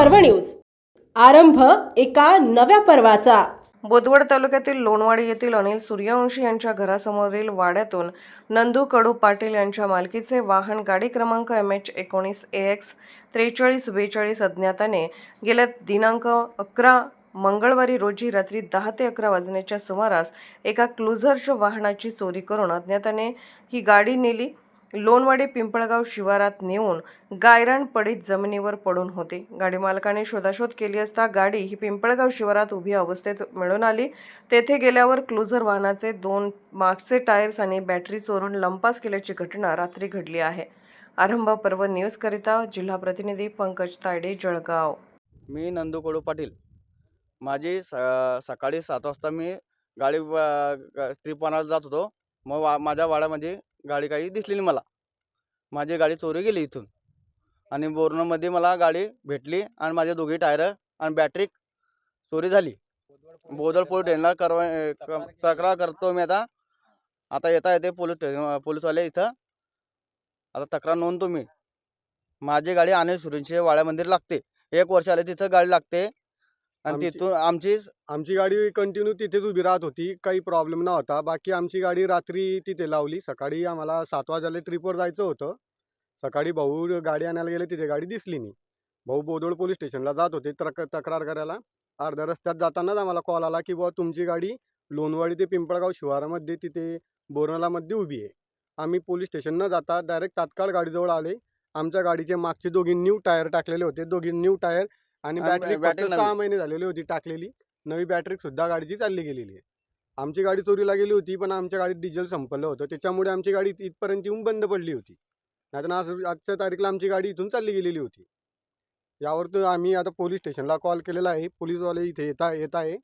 पर्व न्यूज. आरंभ एका नव्या पर्वाचा. बोदवड तालुक्यातील लोणवाडी येथील अनिल सूर्यवंशी यांच्या घरासमोरील वाड्यातून नंदू कडू पाटील यांच्या मालकीचे वाहन गाडी क्रमांक एम एच एकोणीस ए एक्स त्रेचाळीस बेचाळीस अज्ञाताने गेल्या दिनांक अकरा मंगळवारी रोजी रात्री दहा ते अकरा वाजण्याच्या सुमारास एका क्लुझरच्या वाहनाची चोरी करून अज्ञाताने ही गाडी नेली. लोणवाडे पिंपळगाव शिवारात नेऊन गायरण पडीत जमिनीवर पडून होते. गाडी मालकाने शोधाशोध केली असता गाडी ही पिंपळगाव शिवारात उभी अवस्थेत मिळून आली. तेथे गेल्यावर क्लोझर वाहनाचे दोन मागचे टायर्स आणि बॅटरी चोरून लंपास केल्याची घटना रात्री घडली आहे. आरंभ पर्व न्यूजकरिता जिल्हा प्रतिनिधी पंकज तायडे जळगाव. मी नंदू कडू पाटील. माझी स सकाळी सात वाजता मी गाडी ट्रिप आणायला जात होतो. मग वा माझ्या वाड्यामध्ये गाडी काही दिसली नाही मला. माझी गाडी चोरी गेली इथून. आणि बोर्नमध्ये मला गाडी भेटली आणि माझे दोघे टायर आणि बॅटरी चोरी झाली. बोदल पोलीस स्टेशनला करवा तक्रार करतो मी आता. आता येता येते पोलीस स्टेशन पोलीसवाले इथं. आता तक्रार नोंदतो मी. माझी गाडी अनिल सुरेंचे वाड्या मंदिर लागते. एक वर्ष आले तिथं गाडी लागते. आणि आमची- तिथून आमची आमची गाडी कंटिन्यू तिथेच उभी राहत होती काही प्रॉब्लेम नव्हता. बाकी आमची गाडी रात्री तिथे लावली. सकाळी आम्हाला सात वाजले ट्रिपवर जायचं होतं. सकाळी भाऊ गाडी आणायला गेले तिथे गाडी दिसली नाही. भाऊ बोदोड पोलीस स्टेशनला जात होते तक्र तक्रार करायला. अर्ध्या रस्त्यात जातानाच आम्हाला कॉल आला की बुवा तुमची गाडी लोणवाडी ते पिंपळगाव शिवारामध्ये तिथे बोरनालामध्ये उभी आहे. आम्ही पोलीस स्टेशन न जाता डायरेक्ट तात्काळ गाडीजवळ आले. आमच्या गाडीचे मागचे दोघी न्यू टायर टाकलेले होते. दोघी न्यू टायर आणि आणि बॅटरी बॅटरी फक्त सहा. महिने झालेली होती टाकलेली. नवी बॅटरी सुद्धा गाडीची चालली गेलेली आहे. आमची गाडी चोरीला गेली होती पण आमच्या गाडीत डिझेल संपलं होतं. त्याच्यामुळे आमची गाडी इथपर्यंत येऊन बंद पडली होती. नाहीतर आज आजच्या तारीखला आमची गाडी इथून चालली गेलेली होती. यावर तर आम्ही आता पोलीस स्टेशनला कॉल केलेला आहे. पोलीसवाले इथे येत आहे येत आहे.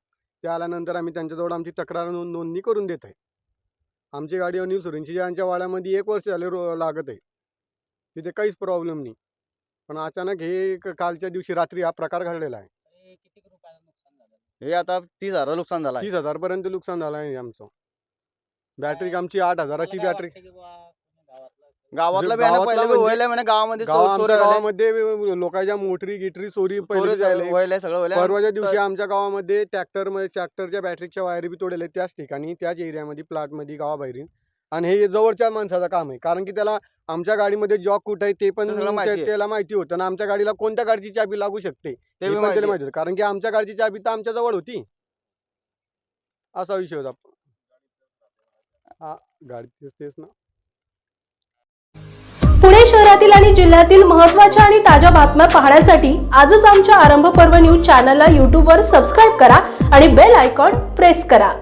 ते आल्यानंतर आम्ही त्यांच्याजवळ आमची तक्रार नोंद नोंदणी करून देत आहे. आमची गाडी अनिल सुरेंची यांच्या वाड्यामध्ये एक वर्ष झाले रो लागत आहे. तिथे काहीच प्रॉब्लेम नाही. पण अचानक हे क- कालच्या दिवशी रात्री हा प्रकार घडलेला आहे. हे आता तीस हजार नुकसान झालं आहे. तीस हजार पर्यंत नुकसान झालं आहे आमचं. बॅटरी आमची आठ हजाराची बॅटरी. गावातला जो बियाणं गावातला पहिले म्हणजे- व्हायला म्हणे गावामध्ये गाव चोर- आमच्या चोऱ्या झाल्या. गावामध्ये लोकांच्या मोटरी गिटरी चोरी चोरी पहिले झाल्या, झाले व्हायला सगळं व्हायला. परवाच्या दिवशी आमच्या गावामध्ये ट्रॅक्टरमध्ये ट्रॅक्टरच्या बॅटरीच्या वायरी बी तोडलेल्या त्याच ठिकाणी त्याच एरियामध्ये प्लॉटमध्ये गावाबाहेर आणि हे जवळच्या माणसाचं काम आहे. कारण की त्याला आमच्या गाडीमध्ये जॉक कुठं आहे ते पण सगळं माहिती आहे. त्याला माहिती होतं ना आमच्या गाडीला कोणत्या गाडीची चाबी लागू शकते? ते हे पण माहिती त्याला आहे. माहिती होतं. कारण की आमच्या गाडीची चाबी तर आमच्या जवळ होती. असा विषय होता. हा गाडीचीच तेच ना. पुणे शहरातील आणि जिल्ह्यातील महत्त्वाच्या आणि ताज्या बातम्या पाहण्यासाठी आजच आमच्या आरंभ पर्व न्यूज चॅनलला यूट्यूबवर सबस्क्राईब करा आणि बेल आयकॉन प्रेस करा.